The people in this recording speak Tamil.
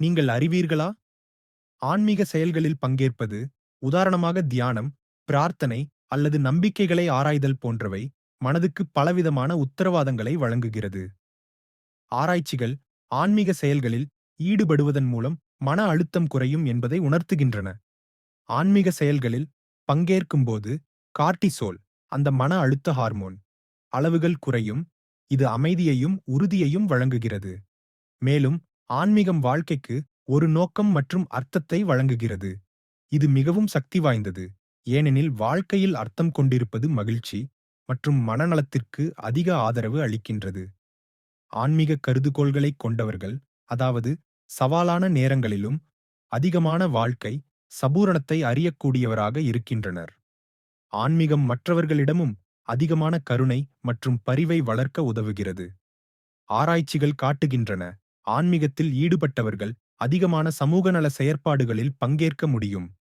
நீங்கள் அறிவீர்களா? ஆன்மீக செயல்களில் பங்கேற்பது உதாரணமாக தியானம் பிரார்த்தனை அல்லது நம்பிக்கைகளை ஆராய்தல் போன்றவை மனதுக்கு பலவிதமான உத்தரவாதங்களை வழங்குகிறது. ஆராய்ச்சிகள் ஆன்மீக செயல்களில் ஈடுபடுவதன் மூலம் மன அழுத்தம் குறையும் என்பதை உணர்த்துகின்றன. ஆன்மீக செயல்களில் பங்கேற்கும்போது கார்டிசோல் அந்த மன அழுத்த ஹார்மோன் அளவுகள் குறையும் இது அமைதியையும் உறுதியையும் வழங்குகிறது. மேலும் ஆன்மீகம் வாழ்க்கைக்கு ஒரு நோக்கம் மற்றும் அர்த்தத்தை வழங்குகிறது. இது மிகவும் சக்தி வாய்ந்தது. ஏனெனில் வாழ்க்கையில் அர்த்தம் கொண்டிருப்பது மகிழ்ச்சி மற்றும் மனநலத்திற்கு அதிக ஆதரவு அளிக்கின்றது. ஆன்மீக கருதுகோள்களைக் கொண்டவர்கள் அதாவது சவாலான நேரங்களிலும் அதிகமான வாழ்க்கை சபூரணத்தை அறியக்கூடியவராக இருக்கின்றனர். ஆன்மீகம் மற்றவர்களிடமும் அதிகமான கருணை மற்றும் பரிவை வளர்க்க உதவுகிறது. ஆராய்ச்சிகள் காட்டுகின்றன. ஆன்மீகத்தில் ஈடுபட்டவர்கள் அதிகமான சமூகநல செயற்பாடுகளில் பங்கேற்க முடியும்.